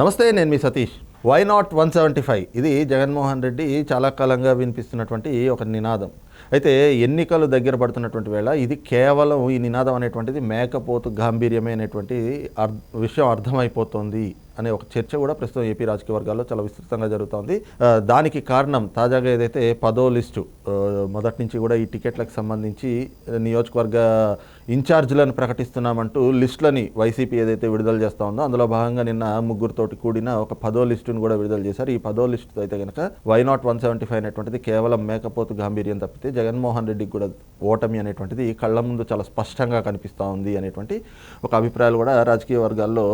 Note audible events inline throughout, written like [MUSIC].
నమస్తే నేను మీ Satish. Why not one seventy five ఇది జగన్మోహన్ రెడ్డి చాలా కాలంగా వినిపిస్తున్నటువంటి ఒక నినాదం. అయితే ఎన్నికలు దగ్గర పడుతున్నటువంటి వేళ ఇది కేవలం ఈ నినాదం అనేటువంటిది మేకపోతు గాంభీర్యమే అనేటువంటి అర్ విషయం అర్థమైపోతుంది. అనే ఒక చర్చ కూడా ప్రస్తుతం ఏపీ రాజకీయ వర్గాల్లో చాలా విస్తృతంగా జరుగుతోంది. దానికి కారణం తాజాగా ఏదైతే పదో లిస్టు మొదటి నుంచి కూడా ఈ టికెట్లకు సంబంధించి నియోజకవర్గ ఇన్ఛార్జీలను ప్రకటిస్తున్నామంటూ లిస్టులని వైసీపీ ఏదైతే విడుదల చేస్తా ఉందో అందులో భాగంగా నిన్న ముగ్గురుతోటి కూడిన ఒక పదో లిస్టును కూడా విడుదల చేశారు. ఈ పదో లిస్టు అయితే కనుక why not one seventy five అనేటువంటిది కేవలం మేకపోతు గాంభీర్యం తప్పితే జగన్మోహన్ రెడ్డికి కూడా ఓటమి అనేటువంటిది కళ్ళ ముందు చాలా స్పష్టంగా కనిపిస్తూ ఉంది అనేటువంటి ఒక అభిప్రాయాలు కూడా రాజకీయ వర్గాల్లో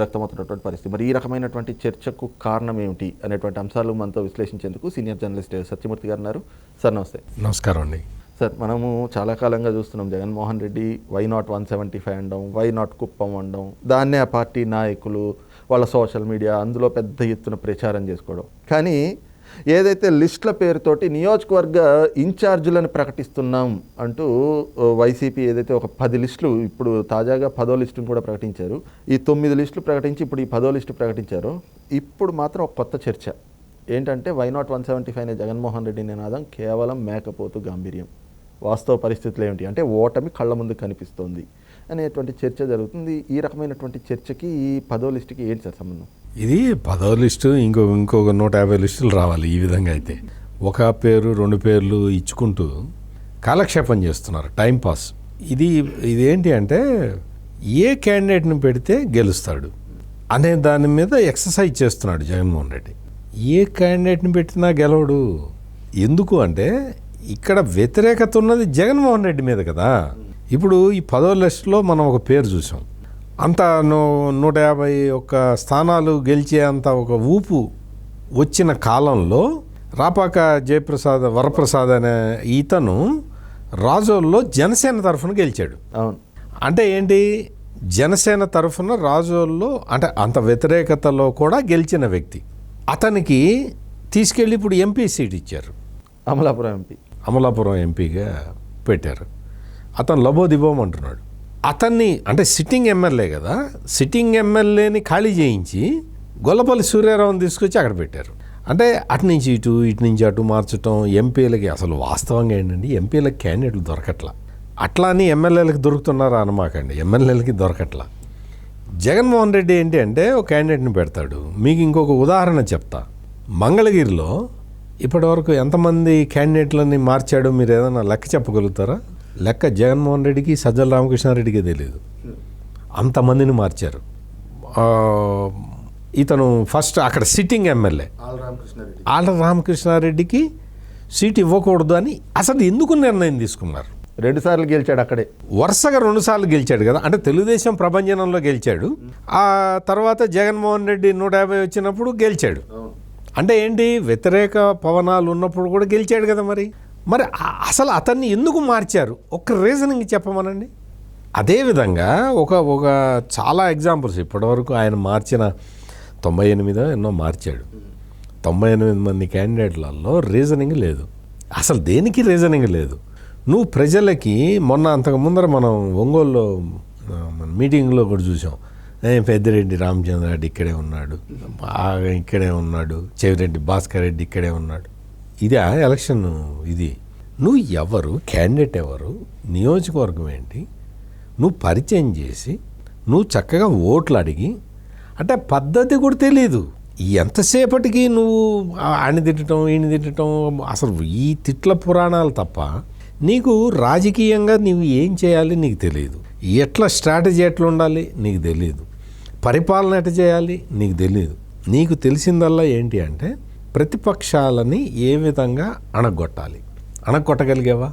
వ్యక్తమవుతున్నటువంటి పరిస్థితి. మరి ఈ రకమైనటువంటి చర్చకు కారణం ఏమిటి అనేటువంటి అంశాలు మనతో విశ్లేషించేందుకు సీనియర్ జర్నలిస్ట్ సత్యమూర్తి గారు ఉన్నారు. సార్ నమస్తే. నమస్కారం అండి. సార్ మనము చాలా కాలంగా చూస్తున్నాం Jaganmohan Reddy why not one seventy five అనడం వై నాట్ కుప్పం అనడం దాన్నే ఆ పార్టీ నాయకులు వాళ్ళ సోషల్ మీడియా అందులో పెద్ద ఎత్తున ప్రచారం చేసుకోవడం. కానీ ఏదైతే లిస్టుల పేరుతోటి నియోజకవర్గ ఇన్ఛార్జీలను ప్రకటిస్తున్నాం అంటూ వైసీపీ ఏదైతే ఒక పది లిస్టులు ఇప్పుడు తాజాగా పదో లిస్టును కూడా ప్రకటించారు. ఈ తొమ్మిది లిస్టులు ప్రకటించి ఇప్పుడు ఈ పదో లిస్టు ప్రకటించారు. ఇప్పుడు మాత్రం ఒక కొత్త చర్చ. ఏంటంటే why not one seventy five Jaganmohan Reddy నినాదం కేవలం మేకపోతు గాంభీర్యం. వాస్తవ పరిస్థితులు ఏమిటి? అంటే ఓటమి కళ్ళ ముందు కనిపిస్తోంది అనేటువంటి చర్చ జరుగుతుంది. ఈ రకమైనటువంటి చర్చకి ఈ పదో లిస్టుకి ఏంటి సార్ సంబంధం? ఇది పదో లిస్టు ఇంకో ఇంకొక నూట యాభై లిస్టులు రావాలి ఈ విధంగా అయితే. ఒక పేరు రెండు పేర్లు ఇచ్చుకుంటూ కాలక్షేపం చేస్తున్నారు టైం పాస్. ఇది ఇదేంటి అంటే ఏ క్యాండిడేట్ని పెడితే గెలుస్తాడు అనే దాని మీద ఎక్సర్సైజ్ చేస్తున్నాడు జగన్మోహన్ రెడ్డి. ఏ క్యాండిడేట్ని పెట్టినా గెలవడు. ఎందుకు అంటే ఇక్కడ వ్యతిరేకత ఉన్నది జగన్మోహన్ రెడ్డి మీద కదా. ఇప్పుడు ఈ పదో లిస్టులో మనం ఒక పేరు చూసాం. అంత నూ నూట యాభై ఒక్క స్థానాలు గెలిచే అంత ఒక ఊపు వచ్చిన కాలంలో రాపాక జయప్రసాద్ వరప్రసాద్ అనే ఇతను రాజోల్లో జనసేన తరఫున గెలిచాడు. అవును. అంటే ఏంటి? జనసేన తరఫున రాజోల్లో అంటే అంత వ్యతిరేకతలో కూడా గెలిచిన వ్యక్తి. అతనికి తీసుకెళ్ళి ఇప్పుడు ఎంపీ సీట్ ఇచ్చారు. అమలాపురం ఎంపీ. అమలాపురం ఎంపీగా పెట్టారు. అతను లబోదిబోం అంటున్నాడు. అతన్ని అంటే సిట్టింగ్ ఎమ్మెల్యే కదా సిట్టింగ్ ఎమ్మెల్యేని ఖాళీ చేయించి గొల్లపల్లి సూర్యారావుని తీసుకొచ్చి అక్కడ పెట్టారు. అంటే అటు నుంచి ఇటు ఇటు నుంచి అటు మార్చటం ఎంపీలకి అసలు వాస్తవంగా ఏంటంటే ఎంపీలకు క్యాండిడేట్లు దొరకట్లా. అట్లా అని ఎమ్మెల్యేలకు దొరుకుతున్నారా అనమాకండి ఎమ్మెల్యేలకి దొరకట్లా. జగన్మోహన్ రెడ్డి ఏంటి అంటే ఒక క్యాండిడేట్ని పెడతాడు. మీకు ఇంకొక ఉదాహరణ చెప్తా. మంగళగిరిలో ఇప్పటివరకు ఎంతమంది క్యాండిడేట్లని మార్చాడో? మీరు ఏదైనా లెక్క చెప్పగలుగుతారా? లెక్క జగన్మోహన్ రెడ్డికి సజ్జల రామకృష్ణారెడ్డికి తెలియదు అంతమందిని మార్చారు. ఆ, ఇతను ఫస్ట్ అక్కడ సిట్టింగ్ ఎమ్మెల్యే. ఆళ్ళ రామకృష్ణారెడ్డికి సీట్ ఇవ్వకూడదు అని అసలు ఎందుకు నిర్ణయం తీసుకున్నారు? రెండు సార్లు గెలిచాడు అక్కడే. వరుసగా రెండుసార్లు గెలిచాడు కదా. అంటే తెలుగుదేశం ప్రభంజనంలో గెలిచాడు. ఆ తర్వాత జగన్మోహన్ రెడ్డి నూట యాభై వచ్చినప్పుడు గెలిచాడు. అంటే ఏంటి? వ్యతిరేక పవనాలు ఉన్నప్పుడు కూడా గెలిచాడు కదా మరి. మరి అసలు అతన్ని ఎందుకు మార్చారు? ఒక్క రీజనింగ్ చెప్పమనండి. అదేవిధంగా ఒక ఒక చాలా ఎగ్జాంపుల్స్. ఇప్పటివరకు ఆయన మార్చిన తొంభై ఎనిమిదో ఎన్నో మార్చాడు. తొంభై ఎనిమిది మంది క్యాండిడేట్లలో రీజనింగ్ లేదు. అసలు దేనికి రీజనింగ్ లేదు? నువ్వు ప్రజలకి మొన్న అంతకు ముందర మనం ఒంగోలులో మన మీటింగ్లో కూడా చూసాం. ఏ, పెద్దిరెడ్డి రామచంద్రారెడ్డి ఇక్కడే ఉన్నాడు. బాగా ఇక్కడే ఉన్నాడు. చెవిరెడ్డి భాస్కర్ రెడ్డి ఇక్కడే ఉన్నాడు. ఇది ఆ ఎలక్షన్ ఇది. నువ్వు ఎవరు క్యాండిడేట్ ఎవరు నియోజకవర్గం ఏంటి నువ్వు పరిచయం చేసి నువ్వు చక్కగా ఓట్లు అడిగి అంటే పద్ధతి కూడా తెలియదు ఎంతసేపటికి నువ్వు ఆయన తిట్టడం ఈయన తిట్టడం అసలు ఈ తిట్ల పురాణాలు తప్ప నీకు రాజకీయంగా నీవు ఏం చేయాలి నీకు తెలియదు ఎట్లా స్ట్రాటజీ ఎట్లా ఉండాలి నీకు తెలియదు పరిపాలన ఎట్లా చేయాలి నీకు తెలియదు నీకు తెలిసిందల్లా ఏంటి అంటే ప్రతిపక్షాలని ఏ విధంగా అణగొట్టాలి? అణగొట్టగలిగావా?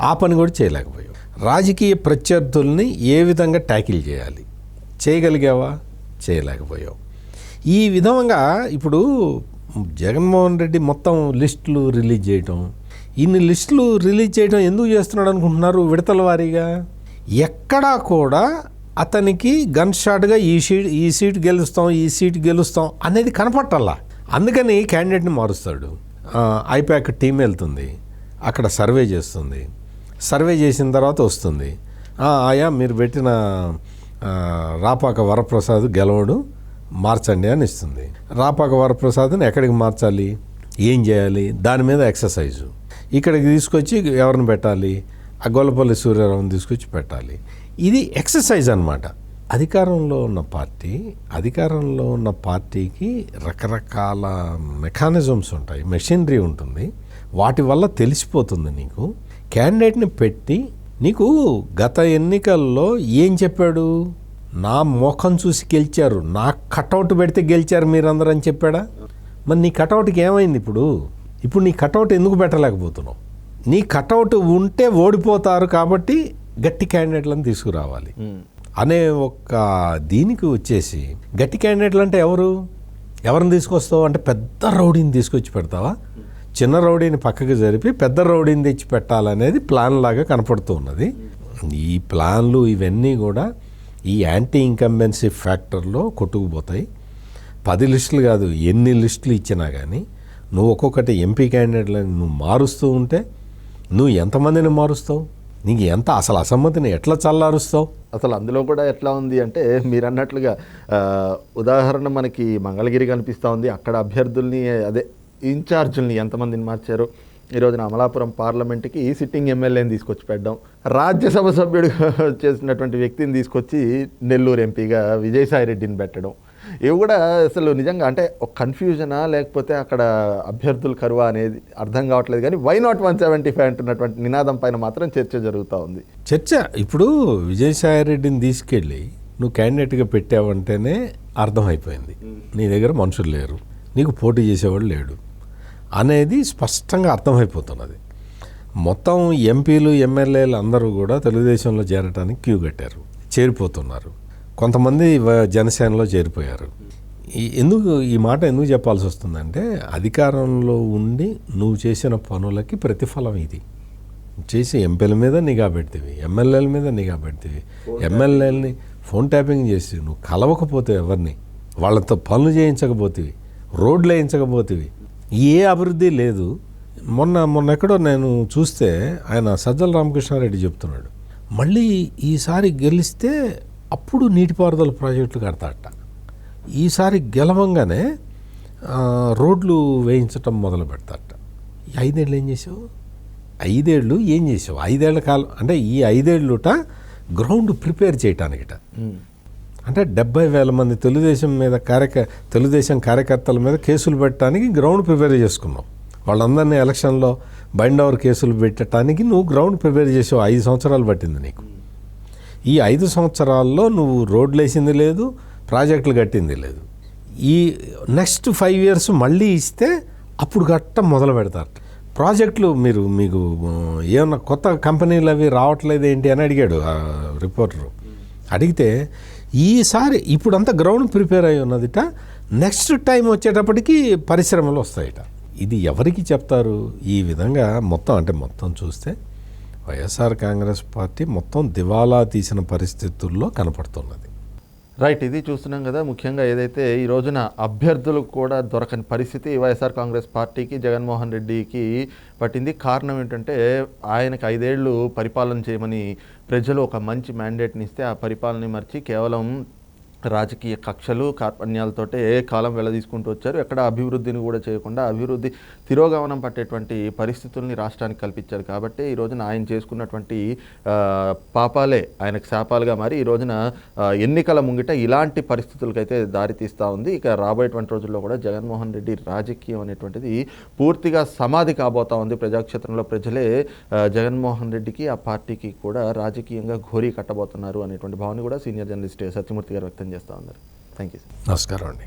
ఆ పని కూడా చేయలేకపోయావు. రాజకీయ ప్రత్యర్థుల్ని ఏ విధంగా ట్యాకిల్ చేయాలి? చేయగలిగావా? చేయలేకపోయావు. ఈ విధంగా ఇప్పుడు జగన్మోహన్ రెడ్డి మొత్తం లిస్టులు రిలీజ్ చేయటం ఇన్ని లిస్టులు రిలీజ్ చేయడం ఎందుకు చేస్తున్నాడు అనుకుంటున్నారు విడతల వారీగా? ఎక్కడా కూడా అతనికి గన్ షాట్గా ఈ సీట్ ఈ సీట్ గెలుస్తాం ఈ సీట్ గెలుస్తాం అనేది కనపట్టాలా అందుకని క్యాండిడేట్ని మారుస్తాడు. ఆ, ఐపాక్ టీం వెళ్తుంది. అక్కడ సర్వే చేస్తుంది. సర్వే చేసిన తర్వాత వస్తుంది. ఆయా మీరు పెట్టిన రాపాక వరప్రసాద్ గెలవడు మార్చండి అని ఇస్తుంది. రాపాక వరప్రసాద్ని ఎక్కడికి మార్చాలి? ఏం చేయాలి? దాని మీద ఎక్సర్సైజు. ఇక్కడికి తీసుకొచ్చి ఎవరిని పెట్టాలి? ఆ గొల్లపల్లి సూర్యారావుని తీసుకొచ్చి పెట్టాలి. ఇది ఎక్సర్సైజ్ అనమాట అధికారంలో ఉన్న పార్టీ అధికారంలో ఉన్న పార్టీకి రకరకాల మెకానిజమ్స్ ఉంటాయి మెషినరీ ఉంటుంది. వాటి వల్ల తెలిసిపోతుంది నీకు. క్యాండిడేట్ని పెట్టి నీకు గత ఎన్నికల్లో ఏం చెప్పాడు? నా ముఖం చూసి గెలిచారు నా కటౌట్ పెడితే గెలిచారు మీరందరూ అని చెప్పాడా? మరి నీ కటౌట్కి ఏమైంది ఇప్పుడు? ఇప్పుడు నీ కటౌట్ ఎందుకు పెట్టలేకపోతున్నావు? నీ కటౌట్ ఉంటే ఓడిపోతారు కాబట్టి గట్టి క్యాండిడేట్లను తీసుకురావాలి. అనే ఒక దీనికి వచ్చేసి గట్టి క్యాండిడేట్లు అంటే ఎవరు? ఎవరిని తీసుకొస్తావు? అంటే పెద్ద రౌడీని తీసుకొచ్చి పెడతావా? చిన్న రౌడీని పక్కకి జరిపి పెద్ద రౌడీని తెచ్చి పెట్టాలనేది ప్లాన్ లాగా కనపడుతూ ఉన్నది. ఈ ప్లాన్లు ఇవన్నీ కూడా ఈ యాంటీ ఇన్కంబెన్సీ ఫ్యాక్టర్లో కొట్టుకుపోతాయి. పది లిస్టులు కాదు ఎన్ని లిస్టులు ఇచ్చినా కానీ నువ్వు ఒక్కొక్కటి ఎంపీ క్యాండిడేట్లని నువ్వు మారుస్తూ ఉంటే నువ్వు ఎంతమందిని మారుస్తావు? నీకు ఎంత అసలు అసమ్మతిని ఎట్లా చల్లారుస్తావు? అసలు అందులో కూడా ఎట్లా ఉంది అంటే మీరు అన్నట్లుగా ఉదాహరణ మనకి మంగళగిరి కనిపిస్తూ ఉంది. అక్కడ అభ్యర్థుల్ని అదే ఇన్ఛార్జుల్ని ఎంతమందిని మార్చారు? ఈరోజున అమలాపురం పార్లమెంట్కి సిట్టింగ్ ఎమ్మెల్యేని తీసుకొచ్చి పెట్టడం రాజ్యసభ సభ్యుడిగా [LAUGHS] చేసినటువంటి వ్యక్తిని తీసుకొచ్చి నెల్లూరు ఎంపీగా విజయసాయి రెడ్డిని పెట్టడం ఇవి కూడా అసలు నిజంగా అంటే ఒక కన్ఫ్యూజనా లేకపోతే అక్కడ అభ్యర్థులు కరువా అనేది అర్థం కావట్లేదు. కానీ why not one seventy five అంటున్నటువంటి నినాదం పైన మాత్రం చర్చ జరుగుతూ ఉంది. చర్చ ఇప్పుడు విజయసాయి రెడ్డిని తీసుకెళ్ళి నువ్వు క్యాండిడేట్గా పెట్టావంటేనే అర్థమైపోయింది. నీ దగ్గర మనుషులు లేరు. నీకు పోటీ చేసేవాడు లేడు అనేది స్పష్టంగా అర్థమైపోతున్నది. మొత్తం ఎంపీలు ఎమ్మెల్యేలు అందరూ కూడా తెలుగుదేశంలో చేరడానికి క్యూ కట్టారు. చేరిపోతున్నారు. కొంతమంది జనసేనలో చేరిపోయారు. ఈ- ఎందుకు ఈ మాట ఎందుకు చెప్పాల్సి వస్తుందంటే అధికారంలో ఉండి నువ్వు చేసిన పనులకి ప్రతిఫలం ఇది. చేసి ఎంపీల మీద నిఘా పెడతీవి ఎమ్మెల్యేల మీద నిఘా పెడతీవి. ఎమ్మెల్యేలని ఫోన్ ట్యాపింగ్ చేసి నువ్వు కలవకపోతే ఎవరిని? వాళ్ళతో పనులు చేయించకపోతేవి రోడ్లు వేయించకపోతేవి. ఏ అభివృద్ధి లేదు. మొన్న మొన్న ఎక్కడో నేను చూస్తే ఆయన సజ్జల రామకృష్ణారెడ్డి చెప్తున్నాడు. మళ్ళీ ఈసారి గెలిస్తే అప్పుడు నీటిపారుదల ప్రాజెక్టులు కడతాడట. ఈసారి గెలవంగానే రోడ్లు వేయించటం మొదలు పెడతాడట. ఈ ఐదేళ్ళు ఏం చేసావు? ఐదేళ్ళు ఏం చేసావు? ఐదేళ్ళ కాలం అంటే ఈ ఐదేళ్ళుట గ్రౌండ్ ప్రిపేర్ చేయటానికిట. అంటే డెబ్బై వేల మంది తెలుగుదేశం మీద కార్యక తెలుగుదేశం కార్యకర్తల మీద కేసులు పెట్టడానికి గ్రౌండ్ ప్రిపేర్ చేసుకున్నావు. వాళ్ళందరినీ ఎలక్షన్లో బైండ్ ఓవర్ కేసులు పెట్టడానికి నువ్వు గ్రౌండ్ ప్రిపేర్ చేసావు. ఐదు సంవత్సరాలు పట్టింది నీకు. ఈ ఐదు సంవత్సరాల్లో నువ్వు రోడ్లు వేసింది లేదు ప్రాజెక్టులు కట్టింది లేదు. ఈ నెక్స్ట్ ఫైవ్ ఇయర్స్ మళ్ళీ ఇస్తే అప్పుడు గట్ట మొదలు పెడతారు. ప్రాజెక్టులు మీరు మీకు ఏమన్నా కొత్త కంపెనీలు అవి రావట్లేదు ఏంటి అని అడిగాడు ఆ రిపోర్టరు. అడిగితే ఈసారి ఇప్పుడంతా గ్రౌండ్ ప్రిపేర్ అయి ఉన్నదిట నెక్స్ట్ టైం వచ్చేటప్పటికి పరిశ్రమలు వస్తాయట. ఇది ఎవరికి చెప్తారు? ఈ విధంగా మొత్తం అంటే మొత్తం చూస్తే వైఎస్ఆర్ కాంగ్రెస్ పార్టీ మొత్తం దివాలా తీసిన పరిస్థితుల్లో కనపడుతున్నది. రైట్ ఇది చూస్తున్నాం కదా. ముఖ్యంగా ఏదైతే ఈ రోజున అభ్యర్థులకు కూడా దొరకని పరిస్థితి వైఎస్ఆర్ కాంగ్రెస్ పార్టీకి జగన్మోహన్ రెడ్డికి పట్టింది. కారణం ఏంటంటే ఆయనకు ఐదేళ్ళు పరిపాలన చేయమని ప్రజలు ఒక మంచి మ్యాండేట్ని ఇస్తే ఆ పరిపాలన మర్చి కేవలం రాజకీయ కక్షలు కార్పణ్యాలతోటే కాలం వెళ్ళదీసుకుంటూ వచ్చారు ఎక్కడ అభివృద్ధిని కూడా చేయకుండా అభివృద్ధి తిరోగమనం పట్టేటువంటి పరిస్థితుల్ని రాష్ట్రానికి కల్పించారు. కాబట్టి ఈ రోజున ఆయన చేసుకున్నటువంటి పాపాలే ఆయనకు శాపాలుగా మారి ఈ రోజున ఎన్నికల ముంగిట ఇలాంటి పరిస్థితులకైతే దారితీస్తూ ఉంది. ఇక రాబోయేటువంటి రోజుల్లో కూడా జగన్మోహన్ రెడ్డి రాజకీయం అనేటువంటిది పూర్తిగా సమాధి కాబోతా ఉంది ప్రజాక్షేత్రంలో. ప్రజలే జగన్మోహన్ రెడ్డికి ఆ పార్టీకి కూడా రాజకీయంగా ఘోరీ కట్టబోతున్నారు అనేటువంటి భావన కూడా సీనియర్ జర్నలిస్ట్ సత్యమూర్తి గారు వ్యక్తం చేస్తూ ఉన్నారు. థ్యాంక్ యూ నమస్కారం అండి.